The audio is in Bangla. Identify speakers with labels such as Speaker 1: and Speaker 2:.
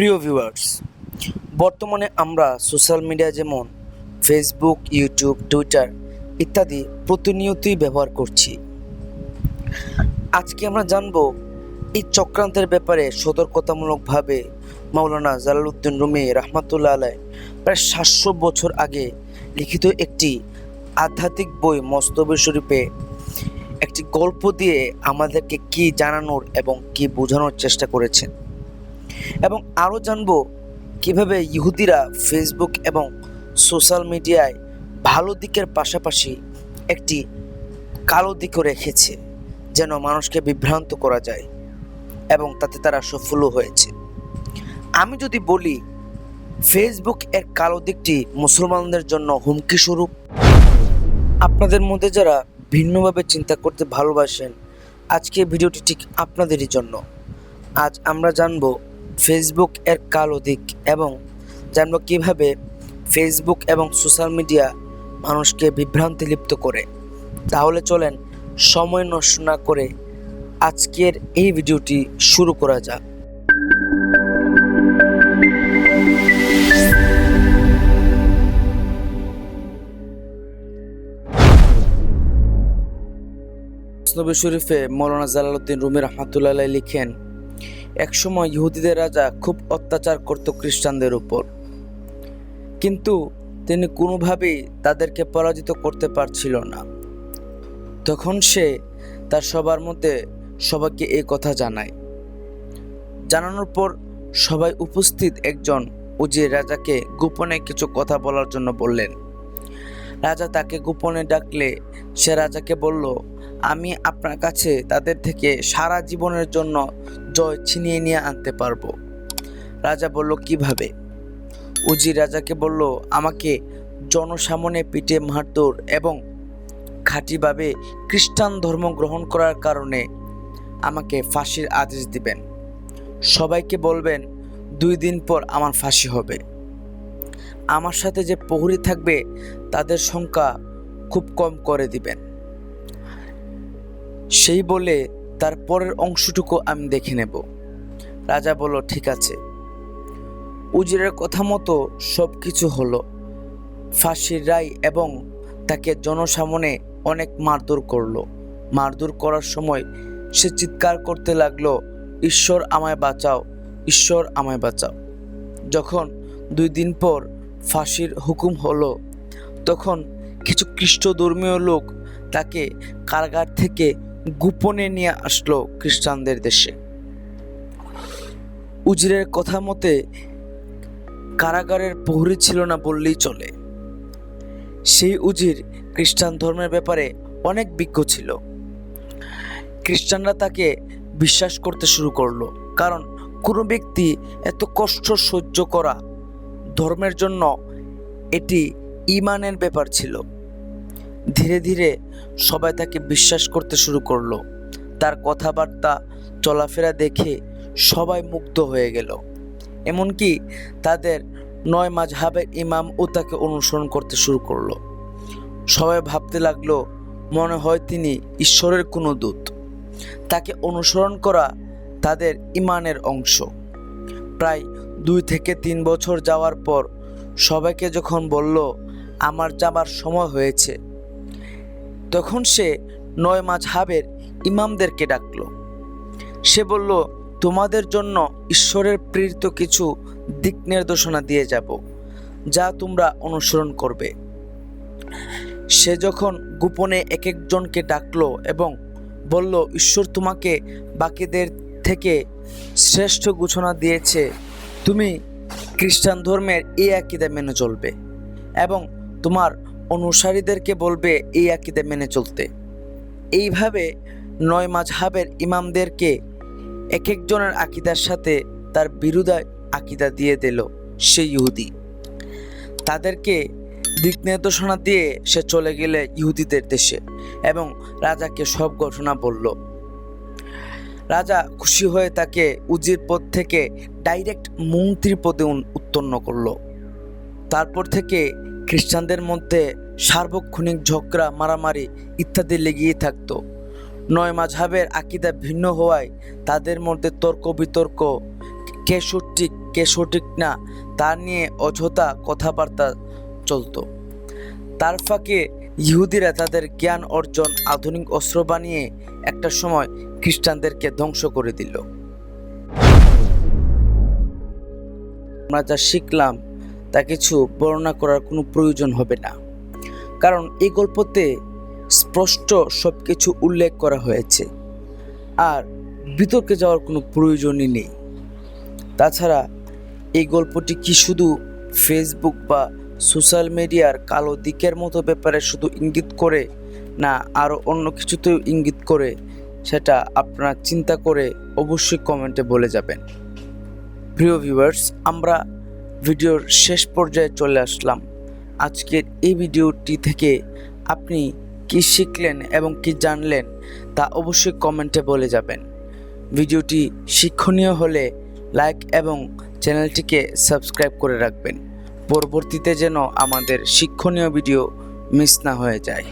Speaker 1: প্রিয় ভিউয়ার্স বর্তমানে আমরা সোশ্যাল মিডিয়া যেমন ফেসবুক ইউটিউব টুইটার ইত্যাদি প্রতিনিয়তই ব্যবহার করছি। আজকে আমরা জানব এই চক্রান্তের ব্যাপারে সতর্কতামূলকভাবে মাওলানা জালালউদ্দিন রুমি রহমাতুল্লাহ আলাই প্রায় সাতশো বছর আগে লিখিত একটি আধ্যাত্মিক বই মস্তবে শরীফে একটি গল্প দিয়ে আমাদেরকে কি জানানোর এবং কি বোঝানোর চেষ্টা করেছেন। এবং আরও জানব কীভাবে ইহুদিরা ফেসবুক এবং সোশ্যাল মিডিয়ায় ভালো দিকের পাশাপাশি একটি কালো দিকও রেখেছে, যেন মানুষকে বিভ্রান্ত করা যায় এবং তাতে তারা সফলও হয়েছে। আমি যদি বলি ফেসবুক এর কালো দিকটি মুসলমানদের জন্য হুমকি স্বরূপ। আপনাদের মধ্যে যারা ভিন্নভাবে চিন্তা করতে ভালোবাসেন, আজকে ভিডিওটি ঠিক আপনাদেরই জন্য। আজ আমরা জানব ফেসবুক এর কালো দিক এবং জানব কীভাবে ফেসবুক এবং সোশ্যাল মিডিয়া মানুষকে বিভ্রান্তি লিপ্ত করে। তাহলে চলেন সময় নষ্ট না করে আজকের এই ভিডিওটি শুরু করা যাক। শরীফে মৌলানা জালালউদ্দিন রুমি রহমাতুল্লাহ লিখেন একসময় ইহুদিদের রাজা খুব অত্যাচার করত খ্রিস্টানদের উপর। কিন্তু তিনি কোনোভাবেই তাদেরকে পরাজিত করতে পারছিল না। তখন সে তার সবার মধ্যে সবাইকে এই কথা জানায়। জানানোর পর সবাই উপস্থিত একজন উজির রাজাকে গোপনে কিছু কথা বলার জন্য বললেন। রাজা তাকে গোপনে ডাকলে সে রাজাকে বলল, আমি আপনার কাছে তাদের থেকে সারা জীবনের জন্য জয় ছিনিয়ে নিয়ে আনতে পারব। রাজা বলল, কীভাবে? উজির রাজাকে বলল, আমাকে জনসামনে পিঠে মারধর এবং খাঁটিভাবে খ্রিস্টান ধর্ম গ্রহণ করার কারণে আমাকে ফাঁসির আদেশ দিবেন। সবাইকে বলবেন, দুই দিন পর আমার ফাঁসি হবে। আমার সাথে যে প্রহরী থাকবে, তাদের সংখ্যা খুব কম করে দিবেন। সেই বলে তার পরের অংশটুকু আমি দেখে নেব। রাজা বলল, ঠিক আছে। উজিরের কথা মতো সব কিছু হলো, ফাঁসির রায় এবং তাকে জনসামনে অনেক মারধর করল। মারধর করার সময় সে চিৎকার করতে লাগল, ঈশ্বর আমায় বাঁচাও, ঈশ্বর আমায় বাঁচাও। যখন দুই দিন পর ফাঁসির হুকুম হলো, তখন কিছু খ্রিস্ট ধর্মীয় লোক তাকে কারাগার থেকে গোপনে নিয়ে আসলো খ্রিস্টানদের দেশে। উজিরের কথা মতে, কারাগারের প্রহরী ছিল না বললেই চলে। সেই উজির খ্রিস্টান ধর্মের ব্যাপারে অনেক বিজ্ঞ ছিল। খ্রিস্টানরা তাকে বিশ্বাস করতে শুরু করল, কারণ কোনো ব্যক্তি এত কষ্ট সহ্য করা ধর্মের জন্য এটি ইমানের ব্যাপার ছিল। ধীরে ধীরে সবাই তাকে বিশ্বাস করতে শুরু করল। তার কথাবার্তা, চলাফেরা দেখে সবাই মুগ্ধ হয়ে গেল। এমনকি তাদের নয় মাঝহাবের ইমামও তাকে অনুসরণ করতে শুরু করল। সবাই ভাবতে লাগল, মনে হয় তিনি ঈশ্বরের কোনো দূত তাকে অনুসরণ করা তাদের ইমানের অংশ। প্রায় দুই থেকে তিন বছর যাওয়ার পর সবাইকে যখন বলল, আমার যাবার সময় হয়েছে। তখন সে নয় মাঝহাবের ইমামদেরকে ডাকলো। সে বলল, তোমাদের জন্য ঈশ্বরের প্রেরিত কিছু দিক নির্দেশনা দিয়ে যাব, যা তোমরা অনুসরণ করবে। সে যখন গোপনে এক একজনকে ডাকলো এবং বলল, ঈশ্বর তোমাকে বাকিদের থেকে শ্রেষ্ঠ ঘোষণা দিয়েছে, তুমি খ্রিস্টান ধর্মের এই আকিদা মেনে চলবে এবং তোমার অনুসারীদেরকে বলবে, এই আকিদা মেনে চলতে। এইভাবে নয় মাঝহাবের ইমামদেরকে এক একজনের আকিদার সাথে তার বিরুদ্ধে আকিদা দিয়ে দিল সে ইহুদি। তাদেরকে দিক নির্দেশনা দিয়ে সে চলে গেলে ইহুদিদের দেশে এবং রাজাকে সব ঘটনা বলল। রাজা খুশি হয়ে তাকে উজির পদ থেকে ডাইরেক্ট মন্ত্রী পদে উত্তন্ন করল। তারপর থেকে খ্রিস্টানদের মধ্যে সার্বক্ষণিক ঝগড়া, মারামারি ইত্যাদি লেগেই থাকতো। নয় মাঝহাবের আকিদা ভিন্ন হওয়ায় তাদের মধ্যে তর্ক বিতর্ক, কে সঠিক কে সঠিক না, তা নিয়ে অযথা কথাবার্তা চলতো। তার ফাঁকে ইহুদিরা তাদের জ্ঞান অর্জন, আধুনিক অস্ত্র বানিয়ে একটা সময় খ্রিস্টানদেরকে ধ্বংস করে দিল। আমরা যা শিখলাম তা কিছু বর্ণনা করার কোনো প্রয়োজন হবে না। কারণ এই গল্পতে স্পষ্ট সব কিছু উল্লেখ করা হয়েছে। আর বিতর্কে যাওয়ার কোনো প্রয়োজনই নেই। তাছাড়া এই গল্পটি কি শুধু ফেসবুক বা সোশ্যাল মিডিয়ার কালো দিকের মতো ব্যাপারে শুধু ইঙ্গিত করে, না আরও অন্য কিছুতেও ইঙ্গিত করে, সেটা আপনারা চিন্তা করে অবশ্যই কমেন্টে বলে যাবেন। প্রিয় ভিউয়ার্স, আমরা ভিডিওর শেষ পর্যায়ে চলে আসলাম। আজকের এই ভিডিওটি থেকে আপনি কি শিখলেন এবং কি জানলেন তা অবশ্যই কমেন্টে বলে যাবেন। ভিডিওটি শিক্ষণীয় হলে লাইক এবং চ্যানেলটিকে সাবস্ক্রাইব করে রাখবেন। পরবর্তীতে যেন আমাদের শিক্ষণীয় ভিডিও মিস না হয়ে যায়।